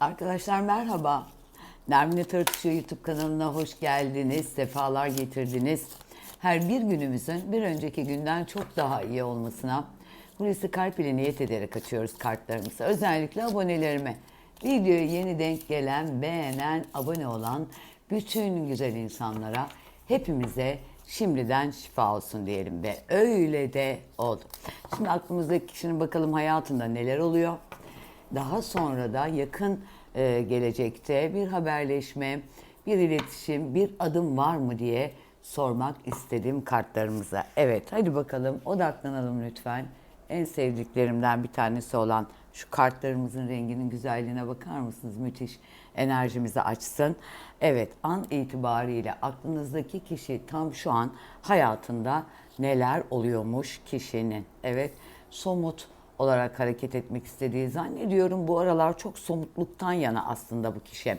Arkadaşlar merhaba. Nermin'le Tartışıyor YouTube kanalına hoş geldiniz, sefalar getirdiniz. Her bir günümüzün bir önceki günden çok daha iyi olmasına Hulusi Kalp ile niyet ederek açıyoruz kartlarımızı. Özellikle abonelerime. Videoya yeni denk gelen, beğenen, abone olan bütün güzel insanlara, hepimize şimdiden şifa olsun diyelim ve öyle de oldu. Şimdi aklımızdaki kişinin bakalım hayatında neler oluyor? Daha sonra da yakın e, gelecekte bir haberleşme, bir iletişim, bir adım var mı diye sormak istedim kartlarımıza. Evet hadi bakalım odaklanalım lütfen. En sevdiklerimden bir tanesi olan şu kartlarımızın renginin güzelliğine bakar mısınız? Müthiş enerjimizi açsın. Evet an itibariyle aklınızdaki kişi tam şu an hayatında neler oluyormuş kişinin. Evet somut olarak hareket etmek istediği zannediyorum. Bu aralar çok somutluktan yana aslında bu kişi.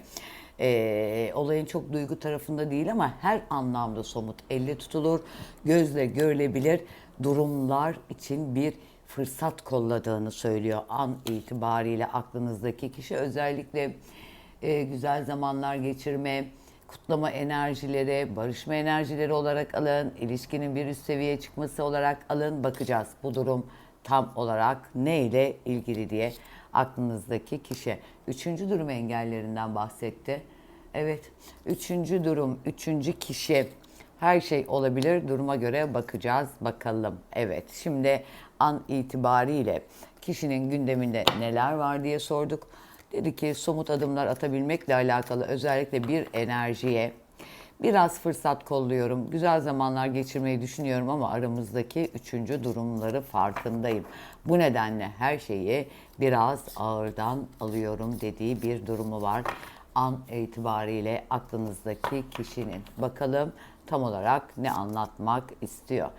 Ee, olayın çok duygu tarafında değil ama her anlamda somut. Elle tutulur, gözle görülebilir durumlar için bir fırsat kolladığını söylüyor an itibariyle aklınızdaki kişi. Özellikle e, güzel zamanlar geçirme, kutlama enerjileri, barışma enerjileri olarak alın, ilişkinin bir üst seviyeye çıkması olarak alın. Bakacağız bu durum tam olarak ne ile ilgili diye aklınızdaki kişi. Üçüncü durum engellerinden bahsetti. Evet, üçüncü durum, üçüncü kişi. Her şey olabilir, duruma göre bakacağız bakalım. Evet, şimdi an itibariyle kişinin gündeminde neler var diye sorduk. Dedi ki somut adımlar atabilmekle alakalı özellikle bir enerjiye, Biraz fırsat kolluyorum. Güzel zamanlar geçirmeyi düşünüyorum ama aramızdaki üçüncü durumları farkındayım. Bu nedenle her şeyi biraz ağırdan alıyorum dediği bir durumu var. An itibariyle aklınızdaki kişinin. Bakalım tam olarak ne anlatmak istiyor.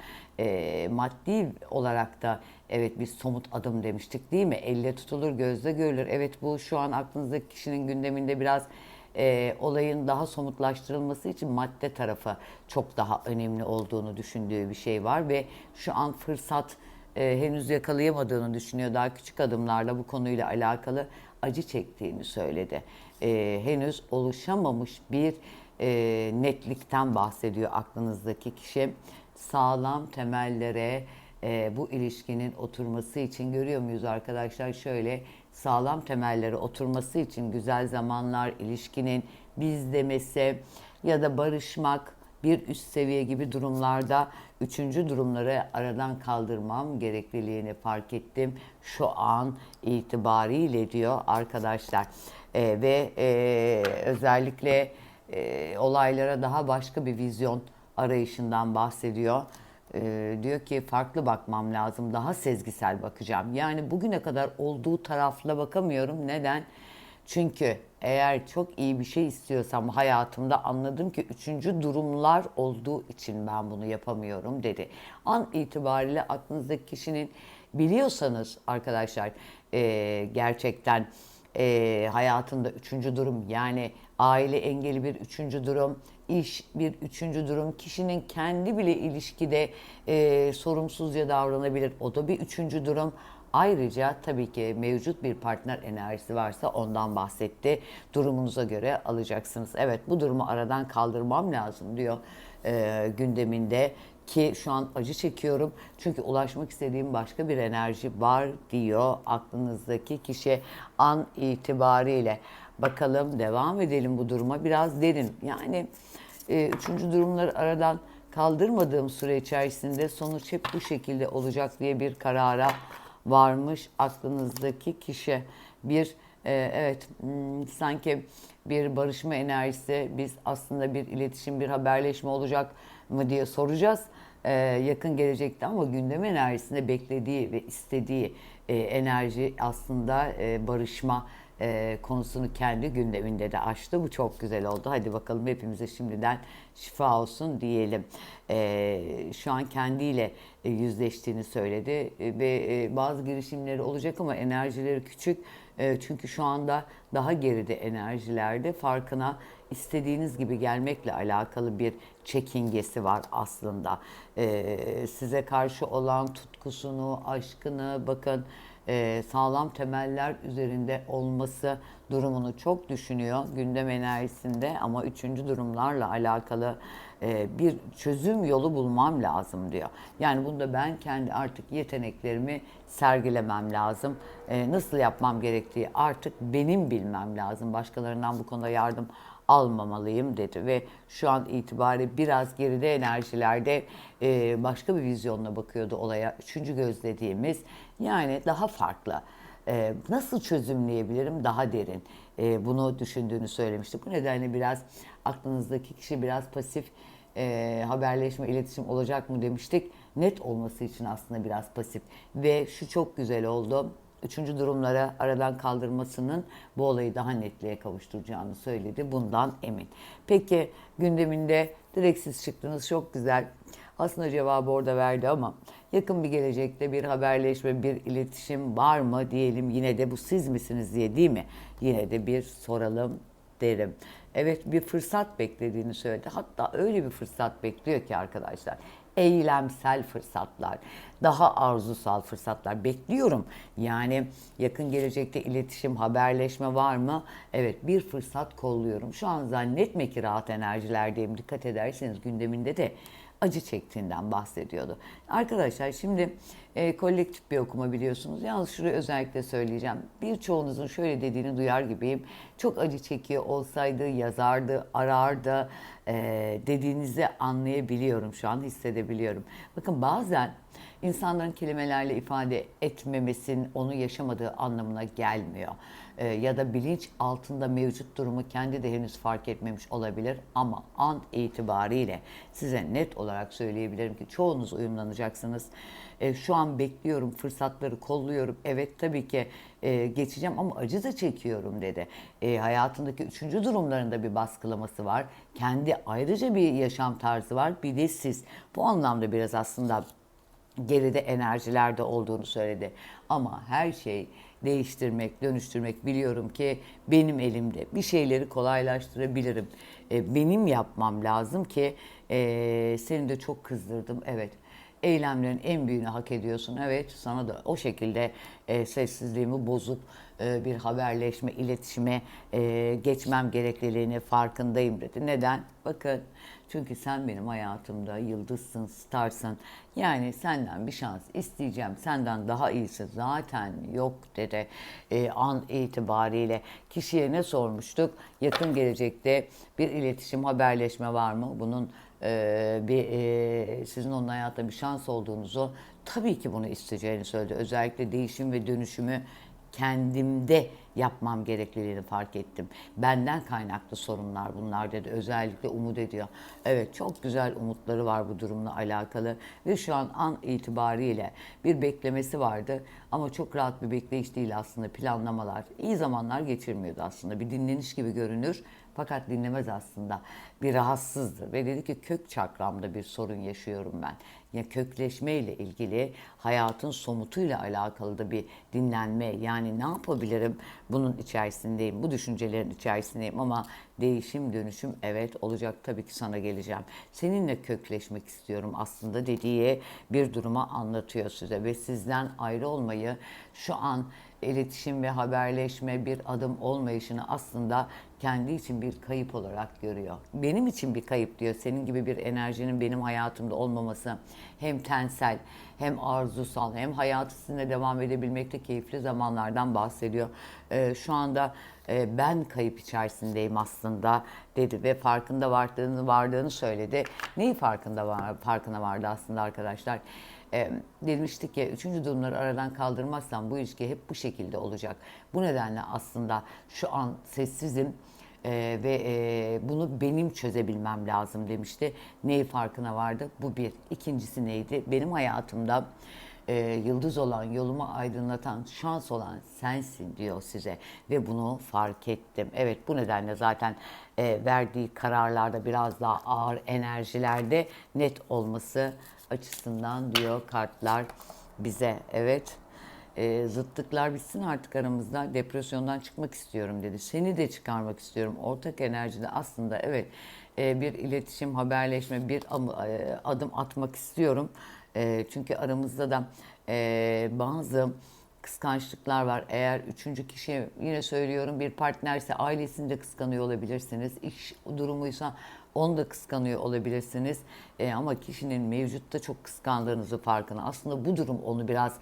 Ee, maddi olarak da evet bir somut adım demiştik değil mi? Elle tutulur, gözle görülür. Evet bu şu an aklınızdaki kişinin gündeminde biraz e, olayın daha somutlaştırılması için madde tarafı çok daha önemli olduğunu düşündüğü bir şey var ve şu an fırsat e, henüz yakalayamadığını düşünüyor. Daha küçük adımlarla bu konuyla alakalı acı çektiğini söyledi. E, henüz oluşamamış bir e, netlikten bahsediyor aklınızdaki kişi. Sağlam temellere e, bu ilişkinin oturması için görüyor muyuz arkadaşlar? Şöyle sağlam temellere oturması için güzel zamanlar, ilişkinin biz demesi ya da barışmak, bir üst seviye gibi durumlarda üçüncü durumları aradan kaldırmam gerekliliğini fark ettim şu an itibariyle diyor arkadaşlar. Ee, ve e, özellikle e, olaylara daha başka bir vizyon arayışından bahsediyor. Ee, diyor ki farklı bakmam lazım, daha sezgisel bakacağım. Yani bugüne kadar olduğu tarafla bakamıyorum. Neden? Çünkü eğer çok iyi bir şey istiyorsam hayatımda anladım ki üçüncü durumlar olduğu için ben bunu yapamıyorum dedi. An itibariyle aklınızdaki kişinin biliyorsanız arkadaşlar e, gerçekten e, hayatında üçüncü durum yani aile engeli bir üçüncü durum, iş bir üçüncü durum, kişinin kendi bile ilişkide e, sorumsuzca davranabilir. O da bir üçüncü durum. Ayrıca tabii ki mevcut bir partner enerjisi varsa ondan bahsetti. Durumunuza göre alacaksınız. Evet bu durumu aradan kaldırmam lazım diyor e, gündeminde ki şu an acı çekiyorum. Çünkü ulaşmak istediğim başka bir enerji var diyor aklınızdaki kişi an itibariyle. Bakalım devam edelim bu duruma biraz derin. Yani e, üçüncü durumları aradan kaldırmadığım süre içerisinde sonuç hep bu şekilde olacak diye bir karara varmış aklınızdaki kişi. Bir e, evet hmm, sanki bir barışma enerjisi biz aslında bir iletişim bir haberleşme olacak mı diye soracağız e, yakın gelecekte ama gündem enerjisinde beklediği ve istediği e, enerji aslında e, barışma e, konusunu kendi gündeminde de açtı. Bu çok güzel oldu. Hadi bakalım hepimize şimdiden şifa olsun diyelim. E, şu an kendiyle e, yüzleştiğini söyledi e, ve e, bazı girişimleri olacak ama enerjileri küçük. E, çünkü şu anda daha geride enerjilerde farkına istediğiniz gibi gelmekle alakalı bir çekingesi var aslında. E, size karşı olan tutkusunu, aşkını bakın e, sağlam temeller üzerinde olması durumunu çok düşünüyor gündem enerjisinde ama üçüncü durumlarla alakalı e, bir çözüm yolu bulmam lazım diyor. Yani bunda ben kendi artık yeteneklerimi sergilemem lazım. E, nasıl yapmam gerektiği artık benim bilmem lazım. Başkalarından bu konuda yardım almamalıyım dedi ve şu an itibariyle biraz geride enerjilerde e, başka bir vizyonla bakıyordu olaya. Üçüncü göz dediğimiz yani daha farklı. E, nasıl çözümleyebilirim daha derin e, bunu düşündüğünü söylemişti. Bu nedenle biraz aklınızdaki kişi biraz pasif e, haberleşme, iletişim olacak mı demiştik. Net olması için aslında biraz pasif ve şu çok güzel oldu üçüncü durumlara aradan kaldırmasının bu olayı daha netliğe kavuşturacağını söyledi. Bundan emin. Peki gündeminde direkt siz çıktınız çok güzel. Aslında cevabı orada verdi ama yakın bir gelecekte bir haberleşme, bir iletişim var mı diyelim yine de bu siz misiniz diye değil mi? Yine de bir soralım derim. Evet bir fırsat beklediğini söyledi. Hatta öyle bir fırsat bekliyor ki arkadaşlar eylemsel fırsatlar, daha arzusal fırsatlar bekliyorum. Yani yakın gelecekte iletişim, haberleşme var mı? Evet bir fırsat kolluyorum. Şu an zannetme ki rahat enerjilerdeyim. Dikkat ederseniz gündeminde de acı çektiğinden bahsediyordu. Arkadaşlar şimdi e, kolektif bir okuma biliyorsunuz. Yalnız şurayı özellikle söyleyeceğim. Birçoğunuzun şöyle dediğini duyar gibiyim. Çok acı çekiyor olsaydı yazardı, arardı e, dediğinizi anlayabiliyorum şu an hissedebiliyorum. Bakın bazen insanların kelimelerle ifade etmemesin onu yaşamadığı anlamına gelmiyor. Ee, ya da bilinç altında mevcut durumu kendi de henüz fark etmemiş olabilir ama an itibariyle size net olarak söyleyebilirim ki çoğunuz uyumlanacaksınız. Ee, şu an bekliyorum, fırsatları kolluyorum. Evet tabii ki e, geçeceğim ama acı da çekiyorum dedi. E, hayatındaki üçüncü durumlarında bir baskılaması var. Kendi ayrıca bir yaşam tarzı var. Bir de siz. Bu anlamda biraz aslında geride enerjilerde olduğunu söyledi. Ama her şey değiştirmek, dönüştürmek biliyorum ki benim elimde. Bir şeyleri kolaylaştırabilirim. E, benim yapmam lazım ki e, seni de çok kızdırdım. Evet eylemlerin en büyüğünü hak ediyorsun. Evet sana da o şekilde e, sessizliğimi bozup e, bir haberleşme, iletişime e, geçmem gerekliliğini farkındayım dedi. Neden? Bakın çünkü sen benim hayatımda yıldızsın, starsın. Yani senden bir şans isteyeceğim. Senden daha iyisi zaten yok dedi. E, an itibariyle kişiye ne sormuştuk? Yakın gelecekte bir iletişim, haberleşme var mı? Bunun e, bir e, sizin onun hayatta bir şans olduğunuzu tabii ki bunu isteyeceğini söyledi. Özellikle değişim ve dönüşümü kendimde yapmam gerekliliğini fark ettim. Benden kaynaklı sorunlar bunlar dedi. Özellikle umut ediyor. Evet çok güzel umutları var bu durumla alakalı ve şu an an itibariyle bir beklemesi vardı ama çok rahat bir bekleyiş değil aslında planlamalar. iyi zamanlar geçirmiyordu aslında. Bir dinleniş gibi görünür fakat dinlemez aslında. Bir rahatsızdı ve dedi ki kök çakramda bir sorun yaşıyorum ben. Ya kökleşme ile ilgili hayatın somutuyla alakalı da bir dinlenme. Yani ne yapabilirim? Bunun içerisindeyim. Bu düşüncelerin içerisindeyim ama değişim, dönüşüm evet olacak tabii ki sana geleceğim. Seninle kökleşmek istiyorum aslında dediği bir duruma anlatıyor size ve sizden ayrı olmayı şu an iletişim ve haberleşme bir adım olmayışını aslında kendi için bir kayıp olarak görüyor. Benim için bir kayıp diyor. Senin gibi bir enerjinin benim hayatımda olmaması hem tensel hem arzusal hem hayatı sizinle devam edebilmekte keyifli zamanlardan bahsediyor. Ee, şu anda e, ben kayıp içerisindeyim aslında dedi ve farkında vardığını vardığını söyledi. Neyi farkında var farkına vardı aslında arkadaşlar? e, demiştik ki üçüncü durumları aradan kaldırmazsam bu ilişki hep bu şekilde olacak. Bu nedenle aslında şu an sessizim e, ve e, bunu benim çözebilmem lazım demişti. Neyi farkına vardı? Bu bir. İkincisi neydi? Benim hayatımda e, yıldız olan, yolumu aydınlatan, şans olan sensin diyor size ve bunu fark ettim. Evet bu nedenle zaten e, verdiği kararlarda biraz daha ağır enerjilerde net olması açısından diyor kartlar bize. Evet e, zıtlıklar bitsin artık aramızda. Depresyondan çıkmak istiyorum dedi. Seni de çıkarmak istiyorum. Ortak enerjide aslında evet e, bir iletişim, haberleşme, bir e, adım atmak istiyorum. E, çünkü aramızda da e, bazı kıskançlıklar var. Eğer üçüncü kişi yine söylüyorum bir partnerse ailesini de kıskanıyor olabilirsiniz. İş durumuysa onu da kıskanıyor olabilirsiniz. E, ama kişinin mevcutta çok kıskandığınızı farkına. Aslında bu durum onu biraz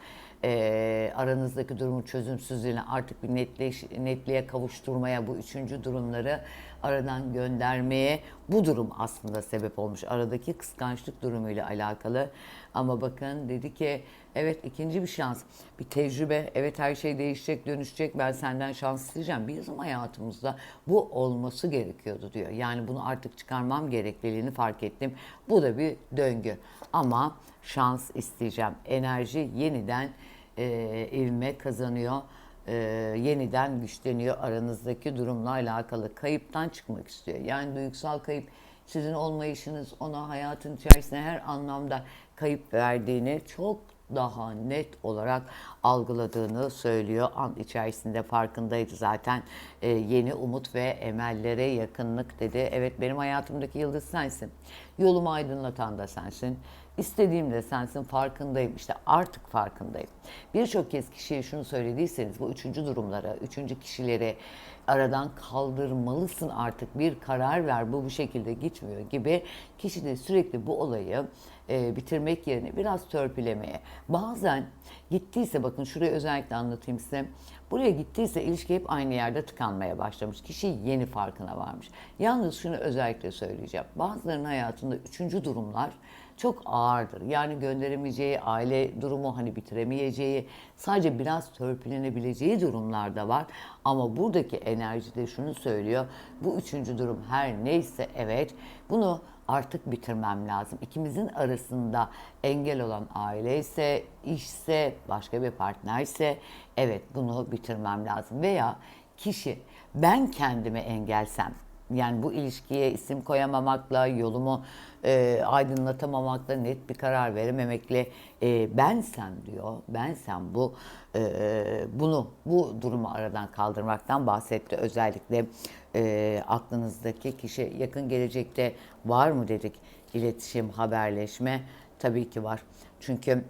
e, aranızdaki durumun çözümsüzlüğüne artık bir netleş, netliğe kavuşturmaya, bu üçüncü durumları aradan göndermeye bu durum aslında sebep olmuş. Aradaki kıskançlık durumuyla alakalı. Ama bakın dedi ki evet ikinci bir şans, bir tecrübe. Evet her şey değişecek, dönüşecek. Ben senden şans isteyeceğim. Bizim hayatımızda bu olması gerekiyordu diyor. Yani bunu artık çıkarmam gerekliliğini fark ettim. Bu da bir döngü. Ama şans isteyeceğim. Enerji yeniden e, ivme kazanıyor. E, yeniden güçleniyor aranızdaki durumla alakalı. Kayıptan çıkmak istiyor. Yani duygusal kayıp sizin olmayışınız ona hayatın içerisinde her anlamda kayıp verdiğini çok daha net olarak algıladığını söylüyor. An içerisinde farkındaydı zaten. Ee, yeni umut ve emellere yakınlık dedi. Evet benim hayatımdaki yıldız sensin. Yolumu aydınlatan da sensin. İstediğim de sensin farkındayım. İşte artık farkındayım. Birçok kez kişiye şunu söylediyseniz bu üçüncü durumlara, üçüncü kişileri aradan kaldırmalısın artık. Bir karar ver bu bu şekilde gitmiyor gibi kişi de sürekli bu olayı e, bitirmek yerine biraz törpülemeye. Bazen gittiyse bakın şurayı özellikle anlatayım size. Buraya gittiyse ilişki hep aynı yerde tıkanmaya başlamış. Kişi yeni farkına varmış. Yalnız şunu özellikle söyleyeceğim. Bazılarının hayatında üçüncü durumlar çok ağırdır. Yani gönderemeyeceği, aile durumu hani bitiremeyeceği, sadece biraz törpülenebileceği durumlar da var. Ama buradaki enerji de şunu söylüyor. Bu üçüncü durum her neyse evet bunu artık bitirmem lazım. İkimizin arasında engel olan aile ise, işse, başka bir partnerse evet bunu bitirmem lazım. Veya kişi ben kendime engelsem, yani bu ilişkiye isim koyamamakla, yolumu e, aydınlatamamakla, net bir karar verememekle e, bensem diyor, bensem bu e, bunu, bu durumu aradan kaldırmaktan bahsetti. Özellikle e, aklınızdaki kişi yakın gelecekte var mı dedik iletişim, haberleşme tabii ki var. Çünkü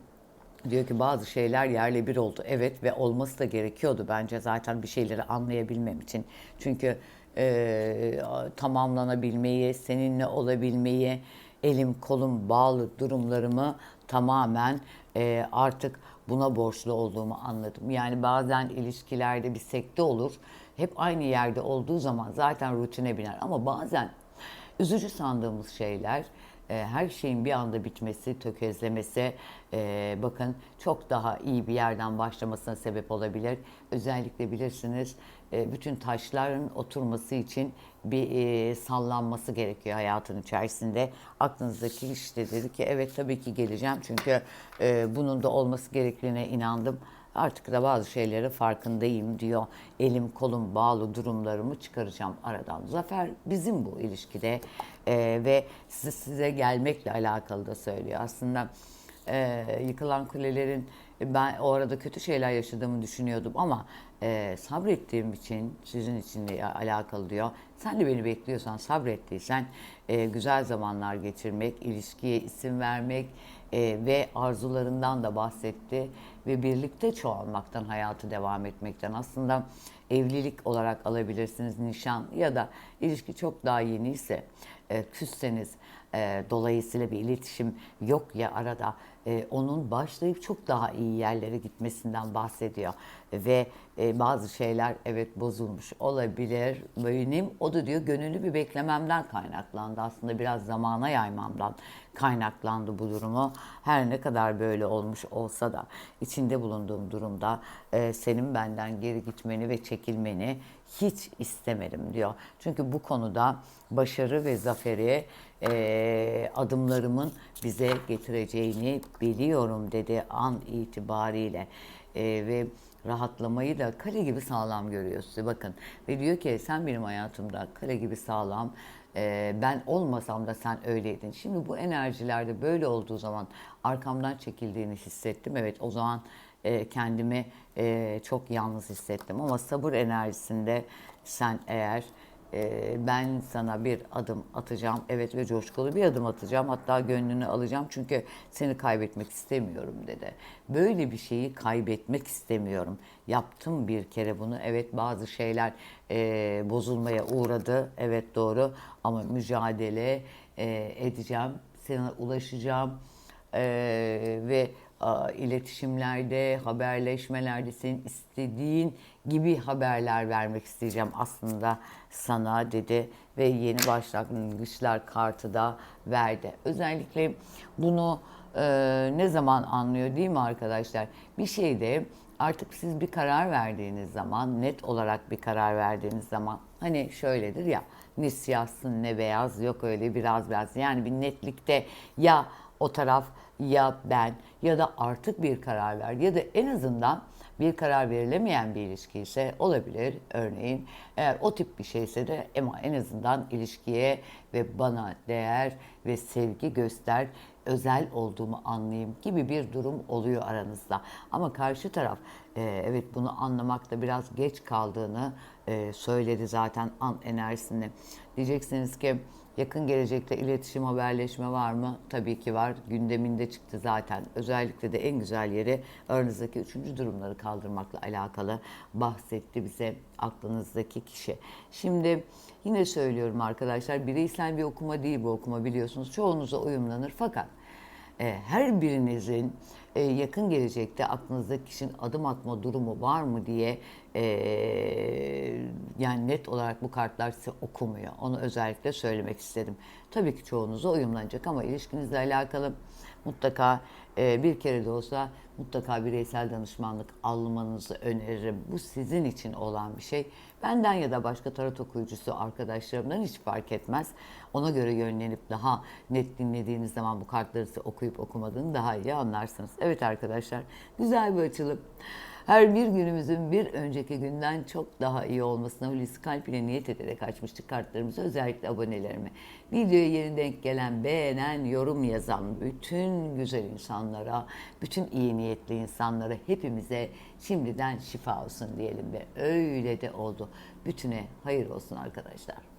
diyor ki bazı şeyler yerle bir oldu. Evet ve olması da gerekiyordu bence zaten bir şeyleri anlayabilmem için. Çünkü e, tamamlanabilmeyi, seninle olabilmeyi, elim kolum bağlı durumlarımı tamamen e, artık buna borçlu olduğumu anladım. Yani bazen ilişkilerde bir sekte olur. Hep aynı yerde olduğu zaman zaten rutine biner. Ama bazen üzücü sandığımız şeyler her şeyin bir anda bitmesi, tökezlemesi e, bakın çok daha iyi bir yerden başlamasına sebep olabilir. Özellikle bilirsiniz e, bütün taşların oturması için bir e, sallanması gerekiyor hayatın içerisinde. Aklınızdaki işte dedi ki evet tabii ki geleceğim çünkü e, bunun da olması gerektiğine inandım. Artık da bazı şeyleri farkındayım diyor. Elim kolum bağlı durumlarımı çıkaracağım aradan. Zafer bizim bu ilişkide e, ve size, size gelmekle alakalı da söylüyor. Aslında e, yıkılan kulelerin ben o arada kötü şeyler yaşadığımı düşünüyordum ama e, sabrettiğim için sizin için de alakalı diyor. Sen de beni bekliyorsan sabrettiysen e, güzel zamanlar geçirmek, ilişkiye isim vermek e, ve arzularından da bahsetti ve birlikte çoğalmaktan, hayatı devam etmekten. Aslında evlilik olarak alabilirsiniz nişan ya da ilişki çok daha yeni ise e, küsseniz e, dolayısıyla bir iletişim yok ya arada. E, onun başlayıp çok daha iyi yerlere gitmesinden bahsediyor. Ve e, bazı şeyler evet bozulmuş olabilir. Benim o da diyor gönüllü bir beklememden kaynaklandı. Aslında biraz zamana yaymamdan kaynaklandı bu durumu. Her ne kadar böyle olmuş olsa da içinde bulunduğum durumda e, senin benden geri gitmeni ve çekilmeni hiç istemedim diyor. Çünkü bu konuda başarı ve zaferi e, adımlarımın bize getireceğini biliyorum dedi an itibariyle e, ve rahatlamayı da kale gibi sağlam görüyor size bakın ve diyor ki sen benim hayatımda kale gibi sağlam e, ben olmasam da sen öyleydin. Şimdi bu enerjilerde böyle olduğu zaman arkamdan çekildiğini hissettim. Evet o zaman e, kendimi e, çok yalnız hissettim ama sabır enerjisinde sen eğer e, ben sana bir adım atacağım. Evet ve coşkulu bir adım atacağım. Hatta gönlünü alacağım çünkü seni kaybetmek istemiyorum dedi. Böyle bir şeyi kaybetmek istemiyorum. Yaptım bir kere bunu. Evet bazı şeyler e, bozulmaya uğradı. Evet doğru ama mücadele e, edeceğim. Sana ulaşacağım. Ee, ve iletişimlerde, haberleşmelerde senin istediğin gibi haberler vermek isteyeceğim aslında sana dedi ve yeni başlangıçlar kartı da verdi. Özellikle bunu e, ne zaman anlıyor değil mi arkadaşlar? Bir şeyde artık siz bir karar verdiğiniz zaman, net olarak bir karar verdiğiniz zaman hani şöyledir ya ne siyahsın ne beyaz yok öyle biraz biraz yani bir netlikte ya o taraf ya ben ya da artık bir karar ver ya da en azından bir karar verilemeyen bir ilişki ise olabilir. Örneğin eğer o tip bir şeyse de ama en azından ilişkiye ve bana değer ve sevgi göster özel olduğumu anlayayım gibi bir durum oluyor aranızda. Ama karşı taraf e, evet bunu anlamakta biraz geç kaldığını e, söyledi zaten an enerjisini. Diyeceksiniz ki Yakın gelecekte iletişim, haberleşme var mı? Tabii ki var. Gündeminde çıktı zaten. Özellikle de en güzel yeri aranızdaki üçüncü durumları kaldırmakla alakalı bahsetti bize aklınızdaki kişi. Şimdi yine söylüyorum arkadaşlar bireysel bir okuma değil bu okuma biliyorsunuz. Çoğunuza uyumlanır fakat e, her birinizin e, yakın gelecekte aklınızdaki kişinin adım atma durumu var mı diye e, yani net olarak bu kartlar size okumuyor. Onu özellikle söylemek istedim. Tabii ki çoğunuza uyumlanacak ama ilişkinizle alakalı mutlaka e, bir kere de olsa mutlaka bireysel danışmanlık almanızı öneririm. Bu sizin için olan bir şey. Benden ya da başka tarot okuyucusu arkadaşlarımdan hiç fark etmez. Ona göre yönlenip daha net dinlediğiniz zaman bu kartları okuyup okumadığını daha iyi anlarsınız. Evet arkadaşlar güzel bir açılım. Her bir günümüzün bir önceki günden çok daha iyi olmasına Hulusi Kalp ile niyet ederek açmıştık kartlarımızı. Özellikle abonelerime. Videoya yeni denk gelen, beğenen, yorum yazan bütün güzel insanlara, bütün iyi niyetli insanlara hepimize şimdiden şifa olsun diyelim ve öyle de oldu. Bütüne hayır olsun arkadaşlar.